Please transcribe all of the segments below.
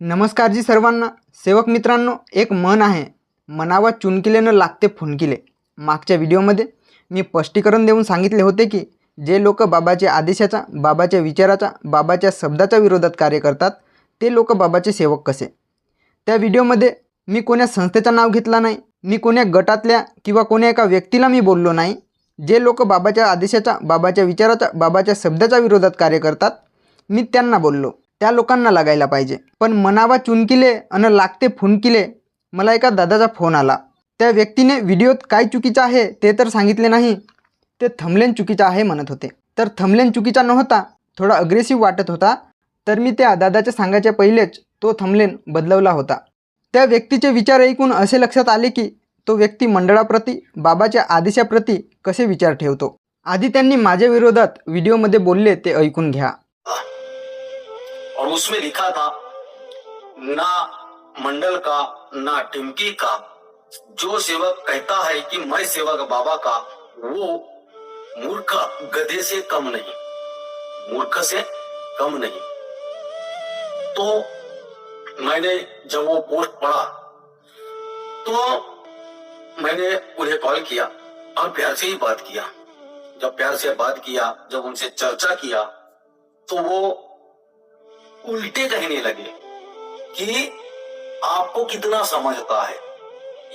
नमस्कार जी सर्वांना. सेवक मित्रांनो एक मन आहे. मनावर चुनकिले न लागते फुनकिले. मागच्या व्हिडिओमध्ये मी स्पष्टीकरण देऊन सांगितले होते की जे लोक बाबाच्या आदेशाचा बाबाच्या विचाराचा बाबाच्या शब्दाच्या विरोधात कार्य करतात ते लोक बाबाचे सेवक कसे? त्या व्हिडिओमध्ये मी कोण्या संस्थेचं नाव घेतला नाही मी कोण्या गटातल्या किंवा कोण्या एका व्यक्तीला मी बोललो नाही. जे लोक बाबाच्या आदेशाचा बाबाच्या विचाराचा बाबाच्या शब्दाच्या विरोधात कार्य करतात मी त्यांना बोललो. त्या लोकांना लागायला पाहिजे. पण मनावा चुनकिले अन लागते फुनकिले मला एका दादाचा फोन आला. त्या व्यक्तीने व्हिडिओत काय चुकीचं आहे ते तर सांगितले नाही. ते थमलेन चुकीचं आहे म्हणत होते. तर थमलेन चुकीचा नव्हता थोडा अग्रेसिव्ह वाटत होता. तर मी त्या दादाच्या सांगायच्या पहिलेच तो थमलेन बदलवला होता. त्या व्यक्तीचे विचार ऐकून असे लक्षात आले की तो व्यक्ती मंडळाप्रती बाबाच्या आदेशाप्रती कसे विचार ठेवतो. आधी त्यांनी माझ्या विरोधात व्हिडिओमध्ये बोलले ते ऐकून घ्या. और उसमें लिखा था, ना मंडल का, ना टिमकी का। जो सेवक कहता है कि मैं सेवक बाबा का, वो मूर्ख गधे से कम नहीं। मूर्ख से कम नहीं। तो मैंने जब वो पोस्ट पढ़ा तो मैंने उन्हें कॉल किया और प्यार से ही बात किया। जब प्यार से बात किया, जब उनसे चर्चा किया तो वो उल्टे कहने लगे कि आपको कितना समझता है?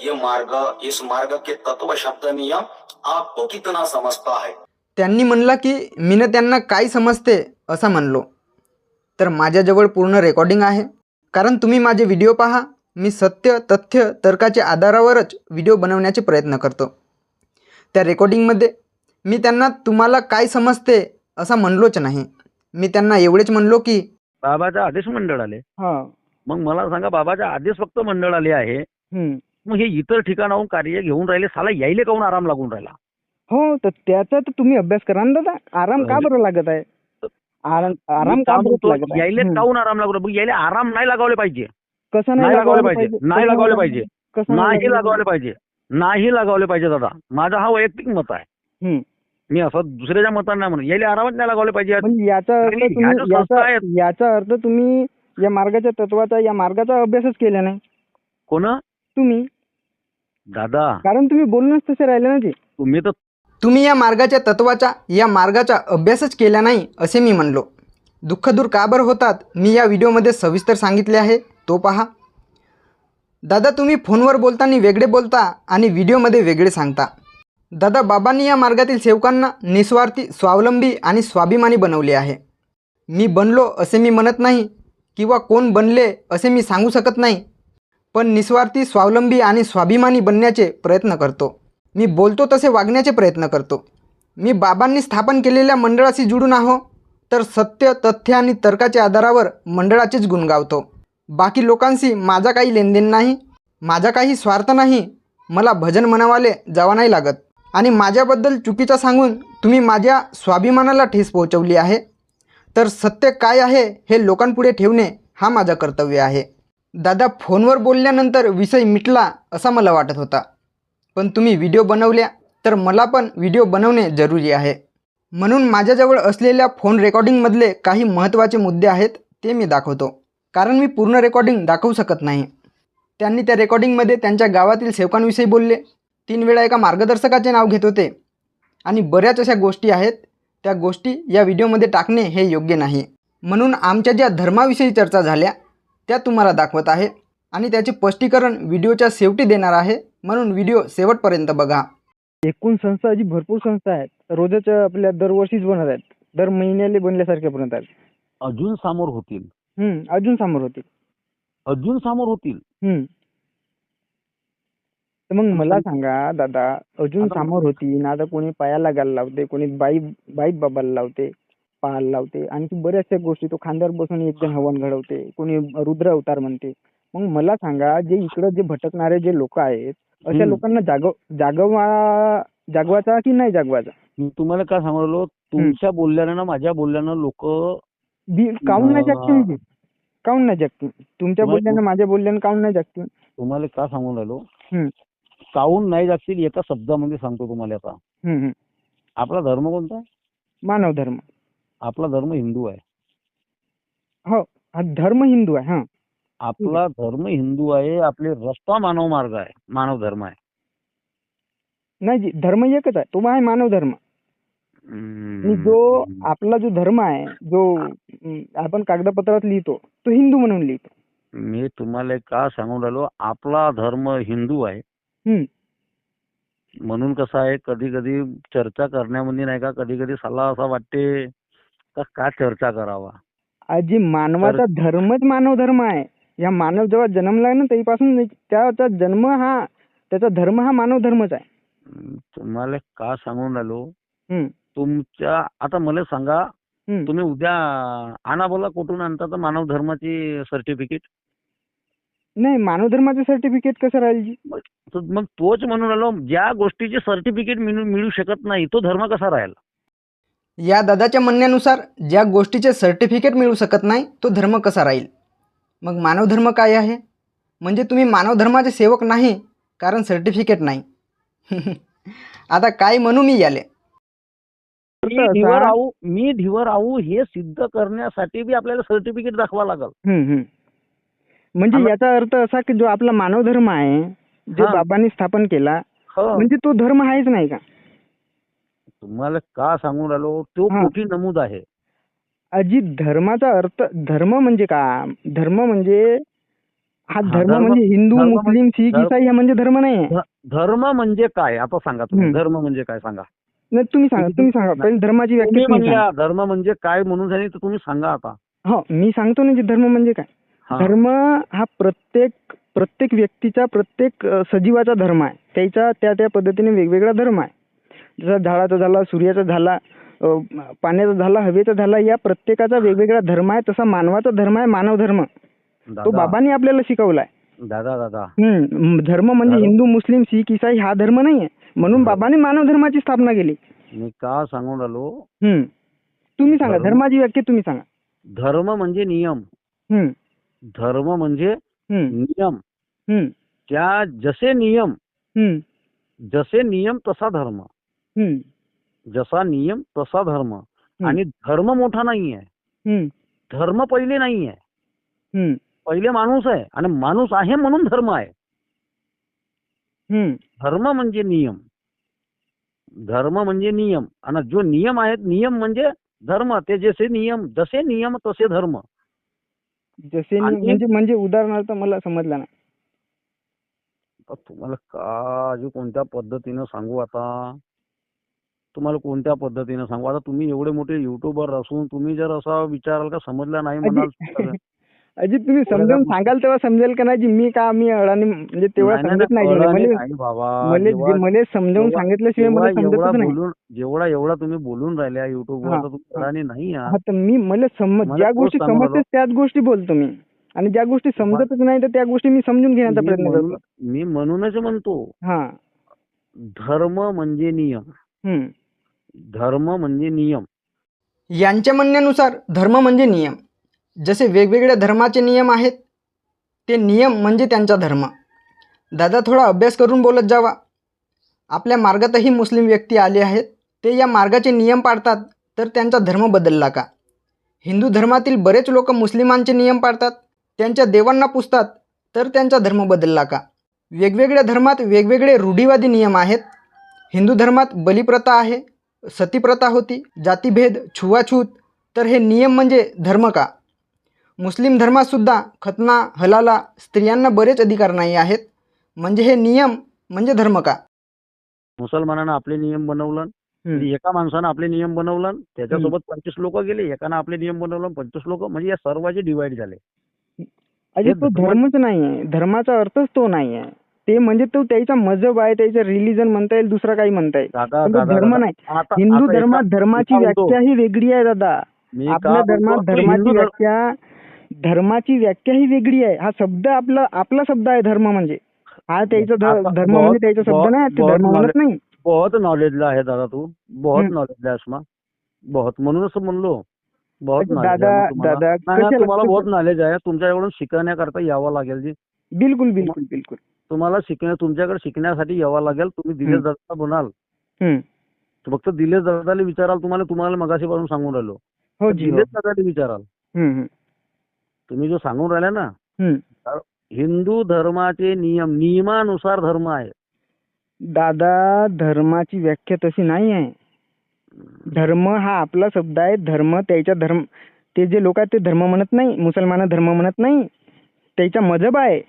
ये मार्ग इस मार्ग के तत्व शब्द नियम आपको कितना समझता है? त्यांनी म्हणला की मीनं त्यांना काय समजते असं म्हणलो. तर माझ्याजवळ पूर्ण रेकॉर्डिंग आहे. कारण तुम्ही माझे व्हिडिओ पहा. मी सत्य तथ्य तर्काच्या आधारावरच व्हिडिओ बनवण्याचे प्रयत्न करतो. त्या रेकॉर्डिंगमध्ये मी त्यांना तुम्हाला काय समजते असं म्हणलोच नाही. मी त्यांना एवढेच म्हणलो की बाबाचा आदेश मंडळ आले. हां. मग मला सांगा बाबाचा आदेश फक्त मंडळ आले आहे. मग हे इतर ठिकाणाहून कार्य घेऊन राहिले साला यायले काहून आराम लागून राहिला? हो तर त्याचा तर तुम्ही अभ्यास करा ना दादा. आराम का बरं लागत आहे? आराम का काय बरं यायले. काहून आराम लागू? यायले आराम नाही लागावले पाहिजे. कसं नाही लागावले पाहिजे. नाही लागावले पाहिजे. नाही लागावले पाहिजे? नाही लागावले पाहिजे दादा. माझा हा वैयक्तिक मत आहे. मी असं दुसऱ्याच्या मताने म्हणून यायले आरामात नाही लागावले पाहिजे. म्हणजे याचा अर्थ ह्या तुम्ही ज्या संस्था याचा आहेत- याचा अर्थ तुम्ही या मार्गाच्या तत्वाचा या मार्गाचा अभ्यासच केला नाही. कोण? तुम्ही. दादा. कारण तुम्ही बोलूनच तसे राहिले ना ते तुम्ही तर तुम्ही या मार्गाच्या तत्वाचा या मार्गाचा अभ्यासच केला नाही असे मी म्हणलो. दुःखदूर का बरं होतात? मी या व्हिडिओमध्ये सविस्तर सांगितले आहे. तो पहा. दादा तुम्ही फोनवर बोलताना वेगळे बोलता आणि व्हिडिओमध्ये वेगळे सांगता. दादा बाबांनी या मार्गातील सेवकांना निस्वार्थी स्वावलंबी आणि स्वाभिमानी बनवले आहे. मी बनलो असे मी म्हणत नाही किंवा कोण बनले असे मी सांगू शकत नाही पण निस्वार्थी स्वावलंबी आणि स्वाभिमानी बनण्याचे प्रयत्न करतो. मी बोलतो तसे वागण्याचे प्रयत्न करतो. मी बाबांनी स्थापन केलेल्या मंडळाशी जुडून आहो तर सत्य तथ्य आणि तर्काच्या आधारावर मंडळाचेच गुण गावतो. बाकी लोकांशी माझा काही लेनदेन नाही माझा काही स्वार्थ नाही मला भजन म्हणावाले जावा नाही लागत. आणि माझ्याबद्दल चुकीचं सांगून तुम्ही माझ्या स्वाभिमानाला ठेस पोहोचवली आहे. तर सत्य काय आहे हे लोकांपुढे ठेवणे हा माझा कर्तव्य आहे. दादा फोनवर बोलल्यानंतर विषय मिटला असा मला वाटत होता. पण तुम्ही व्हिडिओ बनवल्या तर मला पण व्हिडिओ बनवणे जरुरी आहे. म्हणून माझ्याजवळ असलेल्या फोन रेकॉर्डिंगमधले काही महत्त्वाचे मुद्दे आहेत ते मी दाखवतो. कारण मी पूर्ण रेकॉर्डिंग दाखवू शकत नाही. त्यांनी त्या रेकॉर्डिंगमध्ये त्यांच्या गावातील सेवकांविषयी बोलले. तीन वेळा एका मार्गदर्शकाचे नाव घेत होते. आणि बऱ्याच अशा गोष्टी आहेत त्या गोष्टी या व्हिडिओमध्ये टाकणे हे योग्य नाही. म्हणून आमच्या ज्या धर्माविषयी चर्चा झाल्या त्या तुम्हाला दाखवत आहे. आणि त्याचे स्पष्टीकरण व्हिडिओच्या शेवटी देणार आहे. म्हणून व्हिडिओ शेवटपर्यंत बघा. एकूण संस्था अशी भरपूर संस्था आहेत रोजच आपल्या दरवर्षीच बनत आहेत. दर महिन्याला बनल्यासारख्या बनत आहेत. अजून समोर होतील. हम्म, अजून समोर होतील. अजून समोर होतील. हम्म. तर मग मला सांगा दादा अजून समोर होती ना आता कोणी पायाला लागायला लावते कोणी बाई बाईत बाबाला लावते पायाला लावते आणखी बऱ्याचशा गोष्टी तो खांद्यावर बसून एक जण हवन घडवते कोणी रुद्र अवतार म्हणते. मग मला सांगा जे इकडं जे भटकणारे जे लोक आहेत अशा. लोकांना जागव जागवा जागवायचा की नाही जागवायचा मी तुम्हाला काय सांगलो तुमच्या बोलल्यानं ना माझ्या बोलल्यानं लोक बी काऊन नाही जागतील? काऊन नाही जागतील? तुमच्या बोलल्यानं माझ्या बोलल्यानं काऊन नाही जागतील? तुम्हाला का सांगून राहिलो? काहून नाही जागतील एका शब्दामध्ये सांगतो तुम्हाला आता. हम्म. आपला धर्म कोणता? मानव धर्म. आपला धर्म हिंदू आहे. हो हा धर्म हिंदू आहे हा. आपला धर्म हिंदू आहे आपले रस्ता मानव मार्ग आहे मानव धर्म आहे. नाही जी धर्म एकच आहे तो आहे मानव धर्म. आणि जो हम्म. आपला जो धर्म आहे जो अं, आपण कागदपत्रात लिहितो तो हिंदू म्हणून लिहितो. मी तुम्हाला का सांगून राहिलो आपला धर्म हिंदू आहे. म्हणून कसं आहे कधी कधी चर्चा करण्यामध्ये नाही का कधी कधी साला असं वाटते का का चर्चा करावा? आजी मानवाचा धर्मच मानव धर्म आहे. या मानव जेव्हा जन्मलाय ना तेव्हापासून त्याचा जन्म हा त्याचा धर्म हा मानव धर्मच आहे. तुम्हाला का सांगून राहिलो? तुमच्या आता मला सांगा. तुम्ही उद्या आणा बोला कुठून आणता तर मानव धर्माची सर्टिफिकेट नाही मानव धर्माचे सर्टिफिकेट कसं राहील जी? तर मग तोच म्हणून राहिलो ज्या गोष्टीची सर्टिफिकेट मिळू मिळू शकत नाही तो धर्म कसा राहील? या दादाच्या म्हणण्यानुसार ज्या गोष्टीचे सर्टिफिकेट मिळू शकत नाही तो धर्म कसा राहील? मग मानव धर्म काय आहे? म्हणजे तुम्ही मानव धर्माचे सेवक नाही कारण सर्टिफिकेट नाही. आता काय म्हणू मी याले? मी धिवर आऊ मी धिवर आऊ हे सिद्ध करण्यासाठी बी आपल्याला सर्टिफिकेट दाखवा लागल. हम्म, हम्म. म्हणजे याचा अर्थ असा की जो आपला मानव धर्म आहे जो. बाबांनी स्थापन केला हो. म्हणजे तो धर्म आहेच नाही का? तुम्हाला का सांगून राहिलो? तो. कुठे नमूद आहे? अजी धर्माचा अर्थ धर्म म्हणजे का? धर्म म्हणजे हा धर्म म्हणजे हिंदू मुस्लिम शीख धर्म- इसाई हा म्हणजे धर्म नाही धर्म म्हणजे काय? आता सांगा तुम्ही. धर्म म्हणजे काय सांगा? नाही, तुम्ही सांगा तुम्ही सांगा. पहिले धर्माची व्याख्या धर्म म्हणजे काय म्हणून सांगितलं तुम्ही सांगा आता. हो मी सांगतो ना जी धर्म म्हणजे काय. धर्म हा प्रत्येक प्रत्येक व्यक्तीचा प्रत्येक सजीवाचा धर्म आहे. त्याचा त्या त्या पद्धतीने वेगवेगळा धर्म आहे. जसा झाडाचा झाला सूर्याचा झाला पाण्याचा झाला हवेचा झाला या प्रत्येकाचा वेगवेगळा धर्म आहे. तसा मानवाचा धर्म आहे मानव धर्म. तो बाबांनी आपल्याला शिकवलाय. दादा दादा. हम्म धर्म म्हणजे हिंदू मुस्लिम शीख इसाई हा धर्म नाही आहे म्हणून. बाबांनी मानव धर्माची स्थापना केली. मी का सांगून हम्म. तुम्ही सांगा धर्म- धर्माची व्याख्या तुम्ही सांगा. धर्म म्हणजे नियम. हम्म. धर्म म्हणजे नियम. त्या जसे नियम जसे नियम तसा धर्म. जसा नियम तसा धर्म. आणि धर्म मोठा नाहीये. हम्म. धर्म पहिले नाहीये. हम्म. पहिले माणूस आहे आणि माणूस आहे म्हणून धर्म आहे. धर्म म्हणजे नियम. धर्म म्हणजे नियम. आणि जो नियम आहेत नियम म्हणजे धर्म. ते जसे नियम जसे नियम तसे धर्म. जसे नि- म्हणजे म्हणजे उदाहरणार्थ मला समजलं नाही. आता तुम्हाला का अजून कोणत्या पद्धतीनं सांगू आता? तुम्हाला कोणत्या पद्धतीनं सांगू? आता तुम्ही एवढे मोठे युट्यूबर असून तुम्ही जर असा विचाराल का? समजला नाही म्हणाल अजित तुम्ही समजावून सांगाल तेव्हा समजेल का नाही? जी मी का मी अडाणी म्हणजे तेवढा नाही, समजत नाही, मला नाही बाबा. मला जेव्हा- मला समजावून सांगितल्याशिवाय मला नाही. जेवढा एवढा तुम्ही बोलून राहिल्या युट्यूबवर अडाणी नाही. हा मी मला समज ज्या गोष्टी समजते. त्याच गोष्टी बोलतो मी. आणि ज्या गोष्टी समजतच नाही तर त्या गोष्टी मी समजून घेण्याचा मी प्रयत्न करतो. मी म्हणूनच म्हणतो. हा. धर्म म्हणजे नियम. हम्म. धर्म म्हणजे नियम. यांच्या म्हणण्यानुसार धर्म म्हणजे नियम. जसे वेगवेगळ्या धर्माचे नियम आहेत ते नियम म्हणजे त्यांचा धर्म. दादा थोडा अभ्यास करून बोलत जावा. आपल्या मार्गातही मुस्लिम व्यक्ती आले आहेत ते या मार्गाचे नियम पाळतात तर त्यांचा धर्म बदलला का? हिंदू धर्मातील बरेच लोक मुस्लिमांचे नियम पाळतात त्यांच्या देवांना पुजतात तर त्यांचा धर्म बदलला का? वेगवेगळ्या धर्मात वेगवेगळे रूढीवादी नियम आहेत. हिंदू धर्मात बलिप्रथा आहे सतीप्रथा होती जातीभेद छुवाछूत तर हे नियम म्हणजे धर्म का? मुस्लिम धर्मातसुद्धा खतना हलाला स्त्रियांना बरेच अधिकार नाही आहेत. म्हणजे हे नियम म्हणजे धर्म का? मुसलमानानं आपले नियम बनवलं हम्म. एका माणसानं आपले नियम बनवलं त्याच्यासोबत पंचवीस लोक गेले एकानं आपले नियम बनवलं पंचवीस लोक म्हणजे या सर्वांचे डिवाइड झाले. अजित तो धर्म- धर्मच नाही आहे धर्माचा अर्थच तो नाही आहे ते म्हणजे तो त्याचा मजहब आहे त्याचं रिलीजन म्हणता येईल दुसरा काही म्हणता येईल. दादा पण तो दादा धर्म दादा, नाही. आता- हिंदू आता धर्मात एका- धर्माची मी? व्याख्या ही वेगळी आहे दादा. मी का आपल्या धर्मात म्हणतो, धर्माची हिंदू धर्म- व्याख्या धर्माची व्याख्या ही वेगळी आहे. हा शब्द आपला आपला शब्द आहे धर्म म्हणजे. हा त्याचा धर्म म्हणजे त्याचा शब्द नाही धर्म म्हणत नाही. बहुत नॉलेजला आहे दादा तू. बहुत. नॉलेजला आहेस मा बहुत म्हणूनच म्हणलो. बहुत दादा-. दादा, तुम्हाला बहुत नॉलेज आहे. तुमच्याकडून शिकण्याकरता यावं लागेल जी. बिलकुल बिलकुल बिलकुल. तुम्हाला शिकण्या तुमच्याकडे शिकण्यासाठी यावं लागेल. तुम्ही दिलेश. दादा हम्म. फक्त दिलेश दादाला विचाराल तुम्हाला तुम्हाला मगाशी पासून सांगून राहिलो. हो हो. दिलेश दादाला विचाराल. तुम्ही जो सांगून राहिले ना हम्म. हिंदू धर्माचे नियम नियमानुसार धर्म आहे. दादा धर्माची व्याख्या तशी नाही आहे. धर्म हा आपला शब्द आहे. धर्म त्याच्या धर्म ते जे लोक आहेत ते धर्म म्हणत नाही मुसलमान धर्म म्हणत नाही. त्याचा मजहब आहे.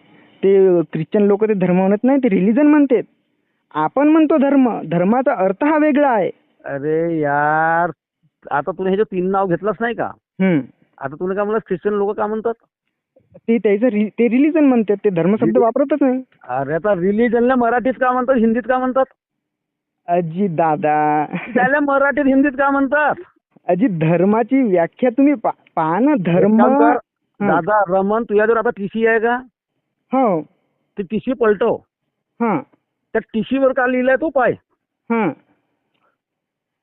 ते ख्रिश्चन लोक ते धर्म म्हणत नाही ते रिलिजन म्हणतात. आपण म्हणतो धर्म धर्माचा अर्थ हा वेगळा आहे. अरे यार आता तुला हे जे तीन नाव घेतलंच नाही का? हम्म. आता तुला काय म्हणलं ख्रिश्चन लोक का म्हणतात? ते त्याचं रि- ते रिलिजन म्हणतात ते धर्म शब्द वापरतच नाही. अरे आता रिलीजनला मराठीत का म्हणतात हिंदीत का म्हणतात? अजी दादा. त्याला मराठीत हिंदीत का म्हणतात? अजी धर्माची व्याख्या तुम्ही पा- पहा ना धर्म. एक काम कर, हं. दादा रमन तुझ्याजवळ आता टीसी आहे का? हो. ते टीसी पलटव. हा. त्या टीसी वर का लिहिलंय तो पाय? हा.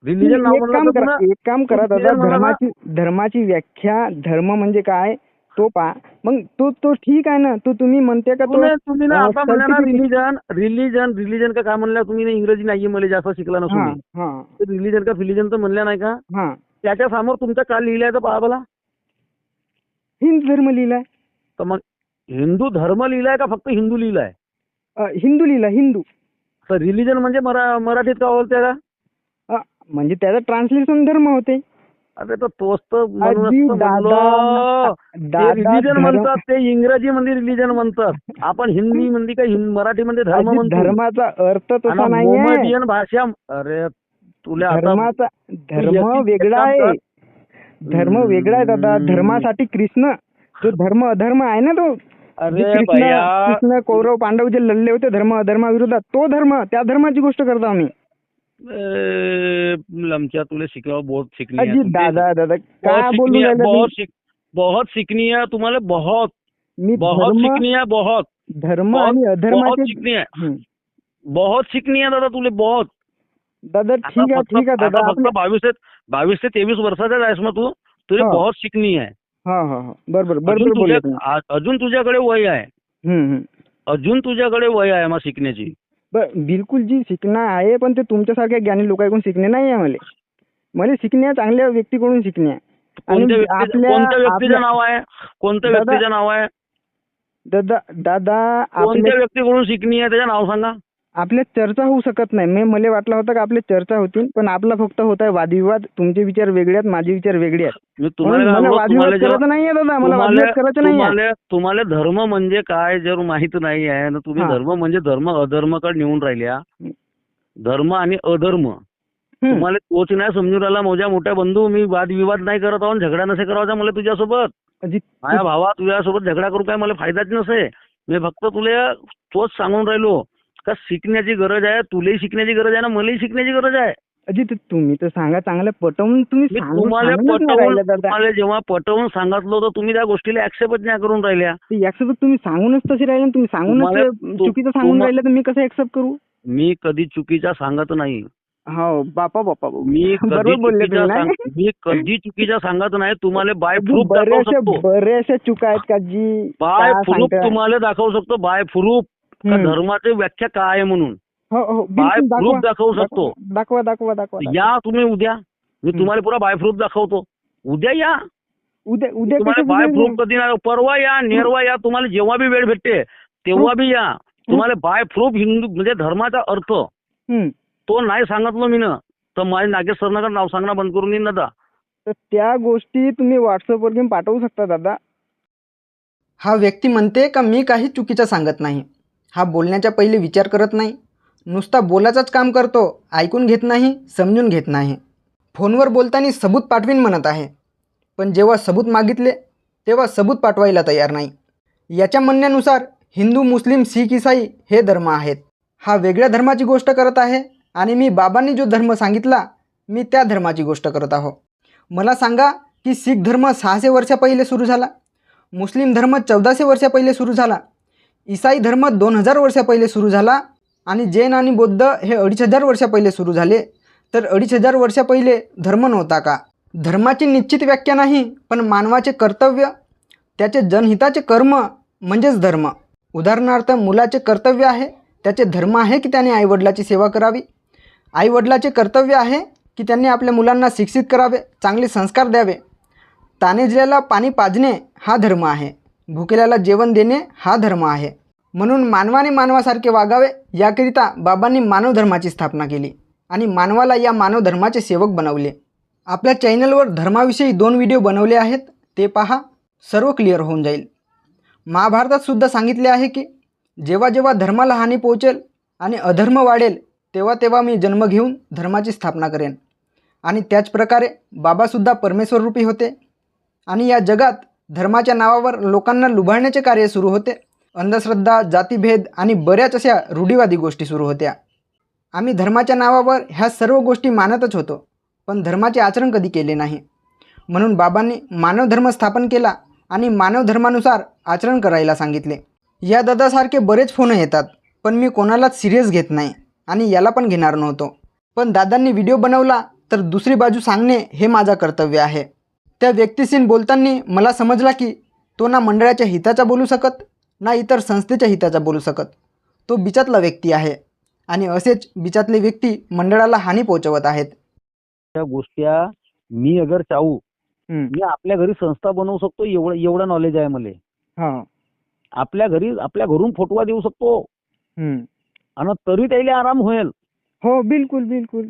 रिलीजन एक काम म्हणलं करा एक काम करा दादा म्हणा ना. धर्माची धर्माची व्याख्या धर्म म्हणजे काय तो पहा. मग तो तो ठीक आहे ना? तो तुम्ही म्हणते का तो तुम्ही तुम्ही ना आता म्हणल्या ना रिलीजन रिलीजन रिलीजन का काय म्हणल्या तुम्ही ना इंग्रजी नाहीये मला जास्त शिकला हा रिलीजन का फिलिजन तर म्हणल्या नाही का? हा. त्याच्यासमोर तुमच्या काय लिहिलंय तर पहा बला. हिंदू धर्म लिहिलाय. तर मग हिंदू धर्म लिहिलाय का फक्त हिंदू लिहिलाय? हिंदू लिहिला हिंदू. तर रिलीजन म्हणजे मरा मराठीत का बोलते का? म्हणजे त्याचं ट्रान्सलेशन धर्म होते. अरे तर तोच तर रिलीजन म्हणतात ते इंग्रजी मध्ये रिलीजन म्हणतात आपण हिंदी मध्ये काय मराठी मध्ये धर्म म्हणतो? धर्माचा अर्थ तसा मोमेडियन भाषा अरे तुला धर्माचा धर्म वेगळा आहे. धर्म वेगळा आहे दादा. धर्मासाठी कृष्ण जो धर्म अधर्म आहे ना तो कृष्ण कौरव पांडव जे लढले होते धर्म अधर्माविरोधात तो धर्म त्या धर्माची गोष्ट करतो आम्ही. ए, लमच्या तुला शिकवा बहुत शिकनी तुझे. दादा दादा बहुत काय सीखनी बोलू राहिला बहुत है तुम्हाला बहुत. मी बहुत है बहुत. धर्म आणि है हम्म. बहुत सीखनी है दादा तुले बहुत. दादा ठीक आहे ठीक आहे दादा फक्त बावीस ते बावीस ते तेवीस वर्षाचा आहेस मग तू? तुला. बहुत शिकणी आहे. हा हा हा. बरोबर अजून बरोबर अजून तुझ्याकडे वय आहे. अजून तुझ्याकडे वय आहे मग शिकण्याची. बिलकुल जी शिकणं आहे पण ते तुमच्यासारख्या ज्ञानी लोकांकडून शिकणे नाही आहे मला. मला शिकणे चांगल्या व्यक्तीकडून शिकणे आहे आणि कोणत्या व्यक्तीचं नाव आहे? कोणत्या व्यक्तीचं नाव आहे? दादा कोणत्या व्यक्तीकडून शिकणी आहे? त्याचं नाव सांगा. आपल्या चर्चा होऊ शकत नाही. मी मला वाटलं होतं की आपल्या चर्चा होतील पण आपला फक्त होत आहे वादविवाद. तुमचे विचार वेगळे आहेत माझे विचार वेगळे आहेत. मी तुम्हाला म्हणून काय मला म्हणलो, वादविवाद तुम्हाला जेव्हा- करायचा नाहीये दादा मला तुम्हाला वादविवाद करायचा नाहीये. तुम्हाला तुम्हाला धर्म म्हणजे काय जर माहीत नाही आहे ना तुम्ही. धर्म म्हणजे धर्म अधर्मकडे नेऊन राहिल्या धर्म आणि अधर्म. तुम्हाला तोच नाही समजून राहिला माझ्या मोठ्या बंधू मी वादविवाद नाही करत आहो आणि झगडा नसे करायचा मला तुझ्यासोबत. माझ्या भावा तुझ्यासोबत झगडा करू काय मला फायदाच नसे. मी फक्त तुला तोच सांगून राहिलो. का शिकण्याची गरज आहे? तुलाही शिकण्याची गरज आहे ना मलाही शिकण्याची गरज आहे? अजी ते तुम्ही तर सांगा चांगलं. पटवून तुम्ही तुम्हाला पटवून राहिले दादा तुम्हाला जेव्हा पटवून सांगितलं तर तुम्ही त्या गोष्टीला ऍक्सेप्टच नाही करून राहिल्या. ते यासोबत तुम्ही सांगूनच तसे राहिले तुम्ही सांगूनच तुम्हाला- ते तु- चुकीचं सांगून तुम्हा- राहिले तर मी कसं एक्सेप्ट करू? मी कधी चुकीचा सांगत नाही. हो बापा बापा बापा. मी कधी बरोबर बोलले तुम्ही? सांग- मी कधी चुकीच्या सांगत नाही तुम्हाला बाय प्रूफ दाखवू बऱ्याचशा शकतो. बऱ्याचशा चुका आहेत का जी? बाय काय प्रूफ सांगता? तुम्हाला दाखवू शकतो बाय प्रूफ का. धर्माची व्याख्या काय आहे म्हणून? हो हो बाय प्रूफ दाखवा. दाखवू शकतो. दाखवा दाखवा दाखवा. या तुम्ही उद्या. मी तुम्हाला पुरा बाय प्रूफ दाखवतो. उद्या या. उद्या उद्या बाय प्रूफ कधी परवा या नेरवा या तुम्हाला जेव्हा बी वेळ भेटते तेव्हा बी या. तुम्हाला बाय प्रूफ हिंदू म्हणजे धर्माचा अर्थ. तो नाही सांगितलं मी ना तर माझ्या नागेश सरनाकर नाव सांगणं बंद करून देईन दादा. तर त्या गोष्टी तुम्ही व्हॉट्सअपवर घेऊन पाठवू शकता दादा. हा व्यक्ती म्हणते का मी काही चुकीचं सांगत नाही? हा बोलण्याच्या पहिले विचार करत नाही. नुसता बोलायचंच काम करतो ऐकून घेत नाही समजून घेत नाही. फोनवर बोलताना सबूत पाठवीन म्हणत आहे. पण जेव्हा सबूत मागितले तेव्हा सबूत पाठवायला तयार नाही. याच्या म्हणण्यानुसार हिंदू मुस्लिम शीख इसाई हे धर्म आहेत. हा वेगळ्या धर्माची गोष्ट करत आहे आणि मी बाबांनी जो धर्म सांगितला मी त्या धर्माची गोष्ट करत आहो. मला सांगा की शीख धर्म सहाशे वर्षा पहिले सुरू झाला? मुस्लिम धर्म चौदाशे वर्षा पहिले सुरू झाला? ईसाई धर्म दोन हजार वर्षा पहिले सुरू झाला आणि जैन आणि बौद्ध हे अडीच हजार वर्षा पहिले सुरू झाले. तर अडीच हजार वर्षा पहिले धर्म नव्हता का? धर्माची निश्चित व्याख्या नाही पण मानवाचे कर्तव्य त्याचे जनहिताचे कर्म म्हणजेच धर्म. उदाहरणार्थ मुलाचे कर्तव्य आहे त्याचे धर्म आहे की त्याने आईवडिलाची सेवा करावी? आईवडिलाचे कर्तव्य आहे की त्यांनी आपल्या मुलांना शिक्षित करावे चांगले संस्कार द्यावे? तानेजल्याला पाणी पाजणे हा धर्म आहे. भुकेल्याला जेवण देणे हा धर्म आहे. म्हणून मानवाने मानवासारखे वागावे याकरिता बाबांनी मानव धर्माची स्थापना केली आणि मानवाला या मानव धर्माचे सेवक बनवले. आपल्या चॅनलवर धर्माविषयी दोन व्हिडिओ बनवले आहेत. ते पहा सर्व क्लिअर होऊन जाईल. महाभारतात सुद्धा सांगितले आहे की जेव्हा जेव्हा धर्माला हानी पोहोचेल आणि अधर्म वाढेल तेव्हा तेव्हा मी जन्म घेऊन धर्माची स्थापना करेन. आणि त्याचप्रकारे बाबासुद्धा परमेश्वररूपी होते. आणि या जगात धर्माच्या नावावर लोकांना लुभाळण्याचे कार्य सुरू होते. अंधश्रद्धा जातीभेद आणि बऱ्याच अशा रूढीवादी गोष्टी सुरू होत्या. आम्ही धर्माच्या नावावर ह्या सर्व गोष्टी मानतच होतो पण धर्माचे आचरण कधी केले नाही. म्हणून बाबांनी मानव धर्म स्थापन केला आणि मानव धर्मानुसार आचरण करायला सांगितले. या दादासारखे बरेच फोन येतात पण मी कोणालाच सिरियस घेत नाही आणि याला पण घेणार नव्हतो. पण दादांनी व्हिडिओ बनवला तर दुसरी बाजू सांगणे हे माझा कर्तव्य आहे. त्या व्यक्तीशी बोलताना मला समजला की तो ना मंडळाच्या हिताचा बोलू शकत ना इतर संस्थेच्या हिताचा बोलू शकत. तो बिचातला व्यक्ती आहे आणि असेच बिचातले व्यक्ती मंडळाला हानी पोहोचवत आहेत. त्या गोष्टी मी अगर चाहू. मी आपल्या घरी संस्था बनवू शकतो एवढं एवढं नॉलेज आहे मला. हा. आपल्या घरी आपल्या घरून फोटवा देऊ शकतो. आणि तरी त्याला आराम होईल हो बिलकुल बिलकुल.